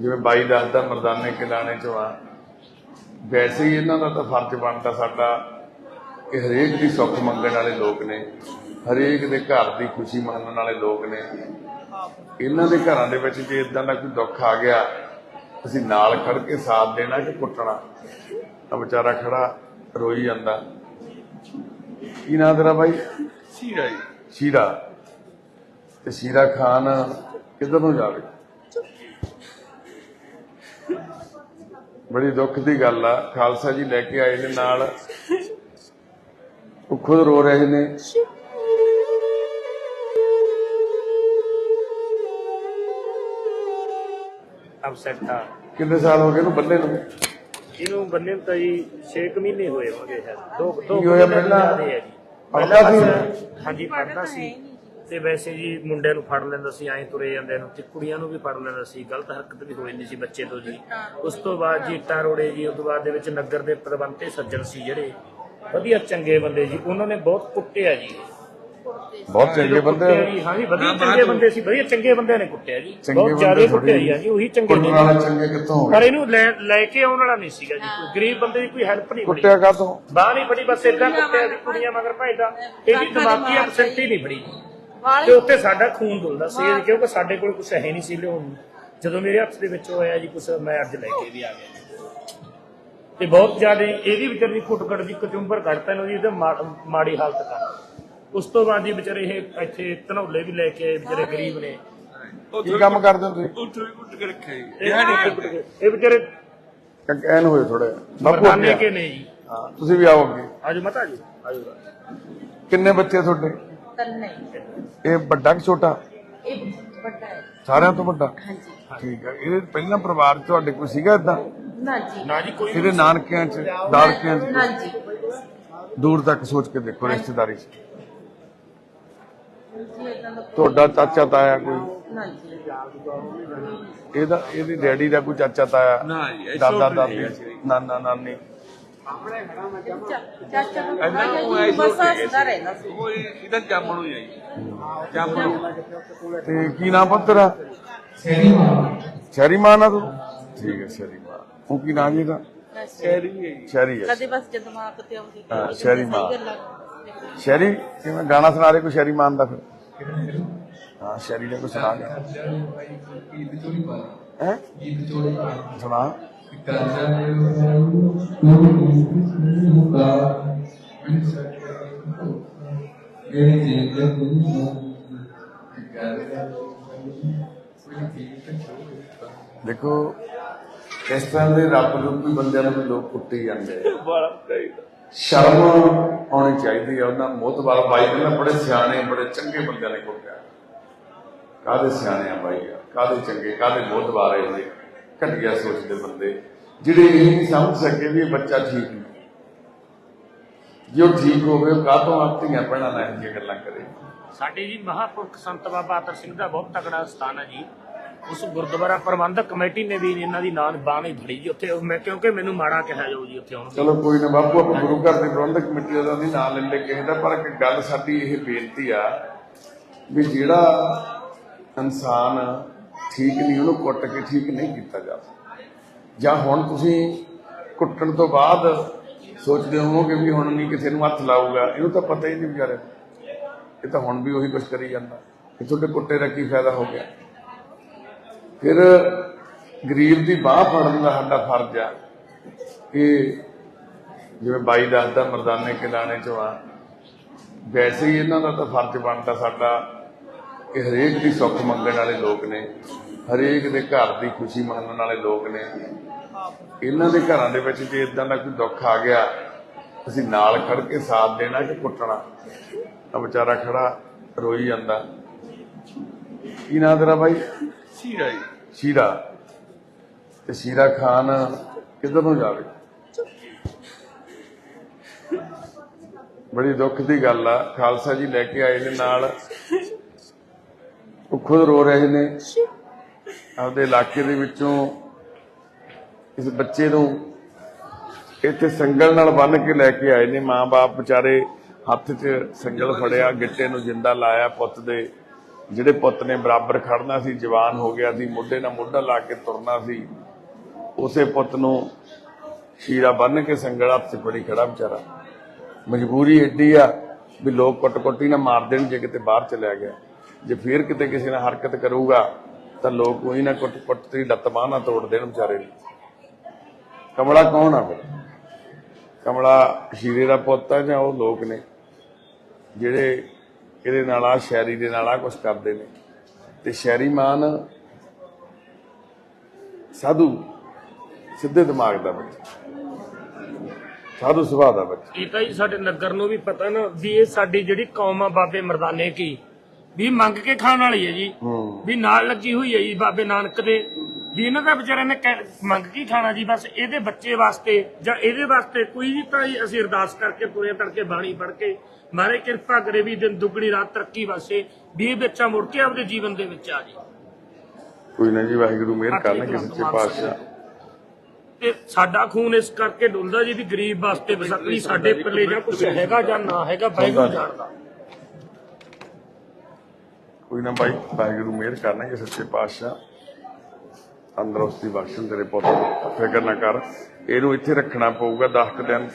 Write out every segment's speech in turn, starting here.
ਜਿਵੇਂ ਬਾਈ ਦੱਸਦਾ ਮਰਦਾਨੇ ਕਿਲਾਣੇ ਚੋਂ ਆ। ਵੈਸੇ ਹੀ ਇਹਨਾਂ ਦਾ ਤਾਂ ਫਰਜ਼ ਬਣਦਾ ਸਾਡਾ ਕਿ ਹਰੇਕ ਦੀ ਸੁੱਖ ਮੰਗਣ ਵਾਲੇ ਲੋਕ ਨੇ ਹਰੇਕ ਦੇ ਘਰ ਦੀ ਖੁਸ਼ੀ ਮੰਨਣ ਵਾਲੇ ਲੋਕ ਨੇ। ਇਹਨਾਂ ਦੇ ਘਰਾਂ ਦੇ ਵਿੱਚ ਜੇ ਇਦਾਂ ਦਾ ਕੋਈ ਦੁੱਖ ਆ ਗਿਆ ਅਸੀਂ ਨਾਲ ਖੜ ਕੇ ਸਾਥ ਦੇਣਾ ਕਿ ਕੁੱਟਣਾ? ਆ ਵਿਚਾਰਾ ਖੜਾ ਰੋਈ ਜਾਂਦਾ। ਕੀ ਨਾਂ ਤੇਰਾ ਬਾਈ? ਸੀਰਾ ਜੀ। ਸ਼ੀਰਾ। ਤੇ ਸ਼ੀਰਾ ਖਾਨ ਕਿੱਧਰ ਨੂੰ ਜਾਵੇ ਬੜੀ ਦੁੱਖ ਦੀ ਗੱਲ ਆ। ਖਾਲਸਾ ਜੀ ਲੈ ਕੇ ਆਏ ਨੇ ਨਾਲ। ਉਹ ਖੁਦ ਰੋ ਰਹੇ ਨੇ। ਅਪਸੈਟ ਆ। ਕਿੰਨੇ ਸਾਲ ਹੋ ਗਏ ਇਹਨੂੰ ਬੰਦੇ ਨੂੰ? ਇਹਨੂੰ ਬੰਨੇ ਨੂੰ ਤਾਂ ਜੀ 6 ਮਹੀਨੇ ਹੋਏ ਹੋਣਗੇ ਸ਼ਾਇਦ। ਦੋ ਦੋ ਕੀ ਹੋਇਆ ਮਹੀਨੇ ਪਹਿਲਾਂ? ਸੀ? ਹਾਂਜੀ ਪੜਦਾ ਸੀ। ਤੇ ਵੈਸੇ ਜੀ ਮੁੰਡਿਆਂ ਨੂੰ ਫੜ ਲੈਂਦਾ ਸੀ ਐਂ ਤੁਰੇ ਜਾਂਦੇ ਨੂੰ ਤੇ ਕੁੜੀਆਂ ਨੂੰ ਵੀ ਫੜ ਲੈਂਦਾ ਸੀ ਗਲਤ ਹਰਕਤ ਵੀ ਹੋ ਜਾਂਦੀ ਸੀ ਬੱਚੇ ਤੋਂ ਜੀ। ਉਸ ਤੋਂ ਬਾਅਦ ਜੀ ਇੱਟਾਂ ਰੋੜੇ ਜੀ ਉਸ ਤੋਂ ਬਾਅਦ ਦੇ ਵਿੱਚ ਨਗਰ ਦੇ ਪ੍ਰਬੰਧੇ ਸੱਜਣ ਸੀ ਜਿਹੜੇ ਵਧੀਆ ਚੰਗੇ ਬੰਦੇ ਜੀ ਉਹਨਾਂ ਨੇ ਬਹੁਤ ਕੁੱਟਿਆ ਜੀ। ਬਹੁਤ ਚੰਗੇ ਬੰਦੇ ਹਾਂ ਜੀ ਵਧੀਆ ਚੰਗੇ ਬੰਦੇ ਸੀ ਵਧੀਆ ਚੰਗੇ ਬੰਦਿਆਂ ਨੇ ਕੁੱਟਿਆ ਜੀ। ਬਹੁਤ ਜ਼ਿਆਦਾ ਕੁੱਟਿਆ ਜੀ ਹਾਂ ਜੀ ਉਹੀ ਚੰਗੇ ਕੁੱਟਣ ਨੇ ਵਾਲੇ ਚੰਗੇ ਕਿੱਥੋਂ ਹੋ ਪਰ ਇਹਨੂੰ ਲੈ ਲੈ ਕੇ ਆਉਣ ਵਾਲਾ ਨਹੀਂ ਸੀਗਾ ਜੀ ਕੋਈ ਗਰੀਬ ਬੰਦੇ ਦੀ ਕੋਈ ਹੈਲਪ ਨਹੀਂ ਬਣੀ। ਕੁੱਟਿਆ ਕਾਹਤੋਂ? ਬਾਹ ਨਹੀਂ ਫੜੀ ਬਸ ਏਦਾਂ ਕੁੱਟਿਆ ਵੀ ਕੁੜੀਆਂ ਮਗਰ ਭਜਦਾ। ਇਹਦੀ ਦਿਮਾਗੀ ਅਪਸੈਟ ਹੀ ਨਹੀਂ ਫੜੀ ਤੇ ਉੱਤੇ ਸਾਡਾ ਖੂਨ ਡੁੱਲਦਾ ਸੀ ਕਿਉਂਕਿ ਸਾਡੇ ਕੋਲ ਕੁਝ ਹੈ ਨਹੀਂ ਸੀ ਲਿਆਉਣ ਨੂੰ। ਜਦੋਂ ਮੇਰੇ ਹੱਥ ਦੇ ਵਿੱਚ ਹੋਇਆ ਜੀ ਕੁਝ ਮੈਂ ਅੱਜ ਲੈ ਕੇ ਵੀ ਆ ਗਿਆ ਜੀ। ਤੇ ਬਹੁਤ ਜ਼ਿਆਦਾ ਇਹਦੀ ਵਿਚਾਰੀ ਦੀ ਘੁੱਟ-ਘੁੱਟ ਦੀ ਕਚੁੰਬਰ ਕੱਢਤਾ ਇਹਨੂੰ ਜੀ ਇਹਦੇ ਮਾੜੀ ਹਾਲਤ ਕਰ। ਉਸ ਤੋਂ ਬਾਅਦ ਜੀ ਵਿਚਾਰੇ ਇਹ ਇੱਥੇ ਧਨੌਲੇ ਵੀ ਲੈ ਕੇ ਆਏ ਵਿਚਾਰੇ ਗਰੀਬ ਨੇ। ਕੀ ਕੰਮ ਕਰਦੇ ਹੋ ਤੁਸੀਂ? ਉੱਠ ਵੀ ਉੱਠ ਕੇ ਰੱਖਿਆ ਜੀ। ਇਹ ਇਹ ਵਿਚਾਰੇ ਐਨ ਹੋਏ ਥੋੜੇ ਬਾਪੂ ਮਰਦਾਨੇ ਅੱਗੇ ਕੇ ਆ। ਨੇ ਜੀ। ਹਾਂ ਤੁਸੀਂ ਵੀ ਆਓ ਅੱਗੇ। ਆਜੋ ਮਤਾ ਜੀ। ਆਜੋ ਕਿੰਨੇ ਬੱਚੇ ਤੁਹਾਡੇ? ਨਹੀਂ। ਇਹ ਵੱਡਾ ਕਿ ਛੋਟਾ? ਇਹ ਵੱਡਾ ਹੈ। ਸਾਰਿਆਂ ਤੋਂ ਵੱਡਾ? ਹਾਂਜੀ। ਠੀਕ ਹੈ। ਇਹਦੇ ਪਹਿਲਾਂ ਪਰਿਵਾਰ 'ਚ ਤੁਹਾਡੇ ਕੋਈ ਸੀਗਾ ਇਦਾਂ ਨਾ ਜੀ। ਨਾ ਜੀ ਕੋਈ ਇਹਦੇ ਨਾਨਕਿਆਂ 'ਚ ਦਾਦਕਿਆਂ 'ਚ? ਨਾ ਜੀ। ਦੂਰ ਤੱਕ ਸੋਚ ਕੇ ਦੇਖੋ ਰਿਸ਼ਤੇਦਾਰੀ 'ਚ। ਤੁਹਾਡਾ ਚਾਚਾ ਤਾਇਆ ਕੋਈ? ਨਾ ਜੀ। ਇਹਦਾ ਇਹਦੀ ਡੈਡੀ ਦਾ ਕੋਈ ਚਾਚਾ ਤਾਇਆ? ਨਾ ਜੀ, ਇਹ ਦਾਦਾ ਦਾਦੀ? ਨੇ। ਨਾਨਾ ਨਾਨੀ? ਚਾਚਾ ਨੂੰ ਐ ਬਸ ਹੱਸਦਾ ਰਹਿੰਦਾ ਸੀ ਉਹ ਇਹਦਾ ਜਾਮਣ ਹੋ ਜਾਈ ਜਾਮਣ ਤੇ ਕੀ ਨਾਮ ਪੁੱਤਰਾ ਸ਼ਹਿਰੀ ਮਾਂ ਨਾ ਤੂੰ ਠੀਕ ਹੈ ਸ਼ਹਿਰੀ ਮਾਂ ਉਹ ਕੀ ਨਾਮ ਇਹਦਾ ਸ਼ਹਿਰੀ ਹੈ ਸ਼ਹਿਰੀ ਹੈ ਕਦੇ ਬਸ ਜਦ ਮਾਂ ਤੇ ਆਉਂਦੀ ਹਾਂ, ਸ਼ਹਿਰੀ ਸਹੀ ਮਾਂ। ਗੱਲਾਂ। ਸ਼ਹਿਰੀ ਕਿਵੇਂ ਗਾਣਾ ਸੁਣਾ ਰਹੇ ਕੋਈ ਸ਼ਹਿਰੀ ਮਾਨ ਦਾ ਫਿਰ ਹਾਂ ਸ਼ਹਿਰੀ ਨੇ ਕੋਈ ਸੁਣਾ ਦੇ ਹੈ ਸੁਣਾ ਦੇਖੋ ਇਸ ਤਰ੍ਹਾਂ ਦੇ ਰੱਬ ਰੂਪੀ ਬੰਦਿਆਂ ਨੂੰ ਲੋਕ ਕੁੱਟੀ ਜਾਂਦੇ ਆ। ਬੜਾ ਚਾਹੀਦਾ। ਸ਼ਰਮ ਆਉਣੀ ਚਾਹੀਦੀ ਹੈ ਉਹਨਾਂ ਮੋਤਬਾਰ ਬਾਈ ਕਹਿੰਦਾ ਬੜੇ ਸਿਆਣੇ ਬੜੇ ਚੰਗੇ ਬੰਦਿਆਂ ਨੇ ਕੁੱਟਿਆ। ਕਾਦੇ ਸਿਆਣੇ ਆ ਬਾਈ ਕਾਦੇ ਚੰਗੇ ਕਾਦੇ ਮੋਤਬਾਰ ਇਹ ਘਟੀਆ ਸੋਚਦੇ ਬੰਦੇ। ਜਿਹੜੇ ਇਹ ਨਹੀਂ ਸਮਝ ਸਕੇ ਵੀ ਇਹ ਬੱਚਾ ਠੀਕ ਨਹੀਂ। ਜੇ ਉਹ ਠੀਕ ਹੋਵੇ ਉਹ ਕਾਹਤੋਂ ਆਪਣੀਆਂ ਨਾਲ ਇਹ ਗੱਲਾਂ ਕਰੇ? ਸਾਡੇ ਜੀ ਮਹਾਪੁਰਖ ਸੰਤ ਬਾਬਾ ਆਤਰ ਸਿੰਘ ਦਾ ਬਹੁਤ ਤਕੜਾ ਸਥਾਨ ਹੈ ਜੀ। ਉਸ ਗੁਰਦੁਆਰਾ ਪ੍ਰਬੰਧਕ ਕਮੇਟੀ ਨੇ ਵੀ ਇਹਨਾਂ ਦੀ ਨਾਂ ਨਹੀਂ ਫੜੀ ਜੀ। ਉੱਥੇ ਮੈਂ ਕਿਉਂਕਿ ਮੈਨੂੰ ਮਾੜਾ ਕਿਹਾ ਜਾਊ ਜੀ ਉੱਥੇ ਆਉਣ ਚਲੋ ਕੋਈ ਨਾ ਬਾਪੂ ਆਪਾਂ ਗੁਰੂ ਘਰ ਦੀ ਪ੍ਰਬੰਧਕ ਕਮੇਟੀ ਦਾ ਨਹੀਂ ਨਾਂ ਲੈਂਦੇ ਕਿਸੇ ਦਾ ਪਰ ਇੱਕ ਗੱਲ ਸਾਡੀ ਇਹ ਬੇਨਤੀ ਆ ਵੀ ਜਿਹੜਾ ਇਨਸਾਨ ਠੀਕ ਨਹੀਂ, ਉਹਨੂੰ ਕੁੱਟ ਕੇ ਠੀਕ ਨਹੀਂ ਕੀਤਾ ਜਾ ਸਕਦਾ। ਜਾਂ ਹੁਣ ਤੁਸੀਂ ਕੁੱਟਣ ਤੋਂ ਬਾਅਦ ਸੋਚਦੇ ਹੋਵੋਗੇ ਵੀ ਹੁਣ ਨਹੀਂ ਕਿਸੇ ਨੂੰ ਹੱਥ ਲਾਊਗਾ, ਇਹਨੂੰ ਤਾਂ ਪਤਾ ਹੀ ਨਹੀਂ ਵਿਚਾਰੇ ਇਹ ਤਾਂ ਹੁਣ ਵੀ ਉਹੀ ਕੁਝ ਕਰੀ ਜਾਂਦਾ। ਕਿ ਤੁਹਾਡੇ ਕੁੱਟੇ ਦਾ ਕੀ ਫਾਇਦਾ ਹੋ ਗਿਆ? ਫਿਰ ਗਰੀਬ ਦੀ ਬਾਹ ਫੜਨ ਦਾ ਸਾਡਾ ਫਰਜ਼ ਆ ਕਿ ਜਿਵੇਂ ਬਾਈ ਦੱਸਦਾ, ਮਰਦਾਨੇ ਕਿਲਾਣੇ ਚੋਂ ਆ। ਵੈਸੇ ਹੀ ਇਹਨਾਂ ਦਾ ਤਾਂ ਫਰਜ਼ ਬਣਦਾ ਸਾਡਾ ਕਿ ਹਰੇਕ ਦੀ ਸੁੱਖ ਮੰਗਣ ਵਾਲੇ ਲੋਕ ਨੇ ਹਰੇਕ ਦੇ ਘਰ ਦੀ ਖੁਸ਼ੀ ਮੰਨਣ ਵਾਲੇ ਲੋਕ ਨੇ। ਇਹਨਾਂ ਦੇ ਘਰਾਂ ਦੇ ਵਿੱਚ ਜੇ ਇਦਾਂ ਦਾ ਕੋਈ ਦੁੱਖ ਆ ਗਿਆ ਅਸੀਂ ਨਾਲ ਖੜ ਕੇ ਸਾਥ ਦੇਣਾ ਕਿ ਕੁੱਟਣਾ? ਆ ਵਿਚਾਰਾ ਖੜਾ ਰੋਈ ਜਾਂਦਾ। ਕੀ ਨਾਂ ਤੇਰਾ ਬਾਈ? ਸੀਰਾ ਜੀ। ਸ਼ੀਰਾ। ਤੇ ਸ਼ੀਰਾ ਖਾਨ ਕਿੱਧਰ ਨੂੰ ਜਾਵੇ ਬੜੀ ਦੁੱਖ ਦੀ ਗੱਲ ਆ। ਖਾਲਸਾ ਜੀ ਲੈ ਕੇ ਆਏ ਨੇ ਨਾਲ। ਉਹ ਖੁਦ ਰੋ ਰਹੇ ਨੇ। ਆਪਦੇ ਇਲਾਕੇ ਦੇ ਵਿੱਚੋਂ ਇਸ ਬੱਚੇ ਨੂੰ ਇੱਥੇ ਸੰਗਲ ਨਾਲ ਬੰਨ ਕੇ ਲੈ ਕੇ ਆਏ ਨੇ। ਮਾਂ-ਬਾਪ ਵਿਚਾਰੇ ਹੱਥ 'ਚ ਸੰਗਲ ਫੜਿਆ, ਗਿੱਟੇ ਨੂੰ ਜਿੰਦਾ ਲਾਇਆ ਪੁੱਤ ਦੇ। ਜਿਹੜੇ ਪੁੱਤ ਨੇ ਬਰਾਬਰ ਖੜਨਾ ਸੀ, ਜਵਾਨ ਹੋ ਗਿਆ ਸੀ, ਮੋਢੇ ਨਾਲ ਮੋਢਾ ਲਾ ਕੇ ਤੁਰਨਾ ਸੀ, ਉਸੇ ਪੁੱਤ ਨੂੰ ਸ਼ੀਰਾ ਬੰਨ ਕੇ ਸੰਗਲ ਹੱਥ 'ਚ ਫੜੀ ਖੜਾ ਵਿਚਾਰਾ। ਮਜਬੂਰੀ ਏਡੀ ਆ ਵੀ ਲੋਕ ਕੁੱਟ-ਕੁੱਟੀ ਨਾ ਮਾਰ ਦੇਣ ਜੇ ਕਿਤੇ ਬਾਹਰ ਚਲਿਆ ਗਿਆ। ਜੇ ਫੇਰ ਕਿਤੇ ਕਿਸੇ ਨਾਲ ਹਰਕਤ ਕਰੂਗਾ, ਤਾਂ ਲੋਕ ਉਹੀ ਨਾ ਕੁੱਟ-ਕੁੱਟ ਦੀ ਲੱਤ ਬਾਂਹ ਨਾ ਤੋੜ ਦੇਣ ਵਿਚਾਰੇ ਨੂੰ। ਕਮਲਾ ਕੌਣ ਆ ਫਿਰ? ਕਮਲਾ ਸ਼ੀਰੇ ਦਾ ਪੁੱਤ ਆ ਜਾਂ ਉਹ ਲੋਕ ਨੇ? ਜਿਹੜੇ ਇਹਦੇ ਨਾਲ ਆ ਸ਼ਾਇਰੀ ਦੇ ਨਾਲ ਆ ਕੁਝ ਕਰਦੇ ਨੇ। ਤੇ ਸ਼ਾਇਰੀ ਮਾਨ ਸਾਧੂ, ਸਿੱਧੇ ਦਿਮਾਗ ਦਾ ਬੱਚਾ। ਸਾਧੂ ਸੁਭਾਅ ਦਾ ਬੱਚਾ। ਇਹ ਤਾਂ ਜੀ ਸਾਡੇ ਨਗਰ ਨੂੰ ਵੀ ਪਤਾ ਨਾ ਵੀ ਇਹ ਸਾਡੀ ਜਿਹੜੀ ਕੌਮ ਆ ਬਾਬੇ ਮਰਦਾਨੇ ਕੀ। ਵੀ ਮੰਗ ਕੇ ਖਾਣ ਵਾਲੀ ਹੈ ਜੀ। ਵੀ ਨਾਲ ਲੱਗੀ ਹੋਈ ਹੈ ਜੀ ਬਾਬੇ ਨਾਨਕ ਦੇ। ਵੀ ਇਹਨਾਂ ਦਾ ਵਿਚਾਰਿਆਂ ਨੇ ਮੰਗ ਕੀ ਖਾਣਾ ਜੀ ਬਸ ਇਹਦੇ ਬੱਚੇ ਵਾਸਤੇ ਜਾਂ ਇਹਦੇ ਵਾਸਤੇ ਕੋਈ ਵੀ ਤਾਂ ਜੀ ਅਸੀਂ ਅਰਦਾਸ ਕਰਕੇ ਤੁਰੇ ਤੜਕੇ ਬਾਣੀ ਪੜ ਕੇ ਮਾਰੇ ਕਿਰਪਾ ਕਰੇ ਵੀ ਦਿਨ ਦੁੱਗਣੀ ਰਾਤ ਤਰੱਕੀ ਵਾਸਤੇ ਵੀ ਇਹ ਬੱਚਾ ਮੁੜ ਕੇ ਆਪਦੇ ਜੀਵਨ ਦੇ ਵਿੱਚ ਆ ਜੀ। ਕੋਈ ਨਾ ਜੀ ਵਾਹਿਗੁਰੂ ਮਿਹਰ ਕਰਨ ਕਿਸੇ ਸੱਚੇ ਪਾਤਸ਼ਾਹ ਤੇ ਸਾਡਾ ਖੂਨ ਇਸ ਕਰਕੇ ਡੁੱਲਦਾ ਜੀ ਵੀ ਗਰੀਬ ਵਾਸਤੇ ਬਸਕਲੀ ਸਾਡੇ ਪੱਲੇ ਜਾਂ ਕੁਝ ਹੈਗਾ ਜਾਂ ਨਾ ਹੈਗਾ ਵਾਹਿਗੁਰੂ ਜਾਣਦਾ। ਕੋਈ ਨਾ ਬਾਈ ਵਾਹਿਗੁਰੂ ਮਿਹਰ ਕਰਨਗੇ ਸੱਚੇ ਪਾਤਸ਼ਾਹ। ਤੰਦਰੁਸਤੀ ਬਖਸ਼ਣ ਤੇਰੇ ਪੁੱਤ ਨੂੰ ਫਿਕਰ ਨਾ ਕਰ। ਇਹਨੂੰ ਇੱਥੇ ਰੱਖਣਾ ਪਊਗਾ 10 ਕੁ ਦਿਨ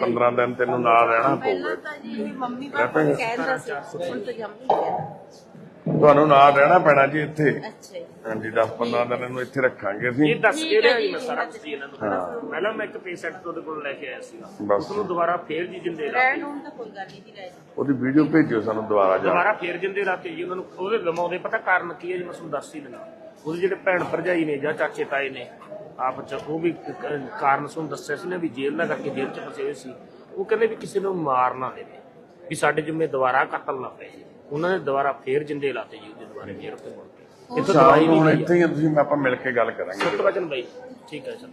15 ਦਿਨ ਤੈਨੂੰ ਨਾਲ ਰਹਿਣਾ ਪਹਿਲਾਂ ਪਊਗਾ ਤਾਂ ਜੀ ਮੰਮੀ ਪਾਪਾ ਨੂੰ ਕਹਿੰਦਾ ਸੀ ਹੁਣ ਤਾਂ ਜੰਮ ਹੀ ਗਿਆ। ਤੁਹਾਨੂੰ ਨਾਲ ਰਹਿਣਾ ਪੈਣਾ ਜੀ ਇੱਥੇ। ਅੱਛਾ ਜੀ। ਹਾਂਜੀ 10 15 ਦਿਨ ਇਹਨੂੰ ਇੱਥੇ ਰੱਖਾਂਗੇ ਅਸੀਂ। ਇਹ ਦੱਸ ਕੇ ਰਿਹਾ ਜੀ ਮੈਂ ਸਾਰਾ ਕੁਝ ਜੀ ਇਹਨਾਂ ਨੂੰ। ਪਹਿਲਾਂ ਮੈਂ ਇੱਕ ਪੇਸ਼ੈਂਟ ਤੁਹਾਡੇ ਕੋਲ ਲੈ ਕੇ ਆਇਆ ਸੀਗਾ। ਬਸ। ਉਸ ਨੂੰ ਦੁਬਾਰਾ ਫੇਰ ਜੀ ਜਿੰਦੇ ਲਾ ਰਹਿਣ ਹੁਣ ਤਾਂ ਕੋਈ ਗੱਲ ਨਹੀਂ ਜੀ ਰਹਿ ਉਹਦੀ ਵੀਡੀਓ ਭੇਜਿਓ ਸਾਨੂੰ ਦੁਬਾਰਾ ਜਾ ਦੁਬਾਰਾ ਫੇਰ ਜਿੰਦੇ ਲਾਤੇ ਜੀ ਉਹਨਾਂ ਨੂੰ ਉਹਦੇ ਲਮਾਉਂਦੇ ਪਤਾ ਕਾਰਨ ਕੀ ਹੈ ਜੀ ਮੈਂ ਤੁਹਾਨੂੰ ਦੱਸ ਹੀ ਦਿੰਦਾ। ਉਹਦੇ ਜਿਹੜੇ ਭੈਣ ਭਰਜਾਈ ਨੇ ਜਾਂ ਚਾਚੇ ਤਾਏ ਨੇ ਆਪ ਚ ਉਹ ਵੀ ਕ- ਕ- ਕਾਰਨ ਤੁਹਾਨੂੰ ਦੱਸਿਆ ਸੀ ਨਾ ਵੀ ਜੇਲ੍ਹ ਦਾ ਕਰਕੇ ਜੇਲ੍ਹ ਚ ਫਸੇ ਹੋਏ ਸੀ। ਉਹ ਕਹਿੰਦੇ ਵੀ ਕਿਸੇ ਨੂੰ ਮਾਰ ਨਾ ਦੇਵੇ ਵੀ ਸਾਡੇ ਜਿੰਮੇ ਦੁਬਾਰਾ ਕਤਲ ਨਾ ਪਏ ਉਹਨਾਂ ਨੇ ਦੁਬਾਰਾ ਫੇਰ ਜਿੰਦੇ ਲਾਤੇ ਜੀ ਉਹਦੇ ਦੁਬਾਰੇ ਫੇਰ ਉੱਤੇ ਮੁੜ ਕੇ। ਇੱਥੇ ਦਵਾਈ ਹੁਣ ਵੀ ਇੱਥੇ ਹੀ ਆ, ਤੁਸੀਂ ਆਪਾਂ ਮਿਲ ਕੇ ਗੱਲ ਕਰਾਂਗੇ। ਸਤਵਚਨ ਬਾਈ। ਠੀਕ ਹੈ ਸਰ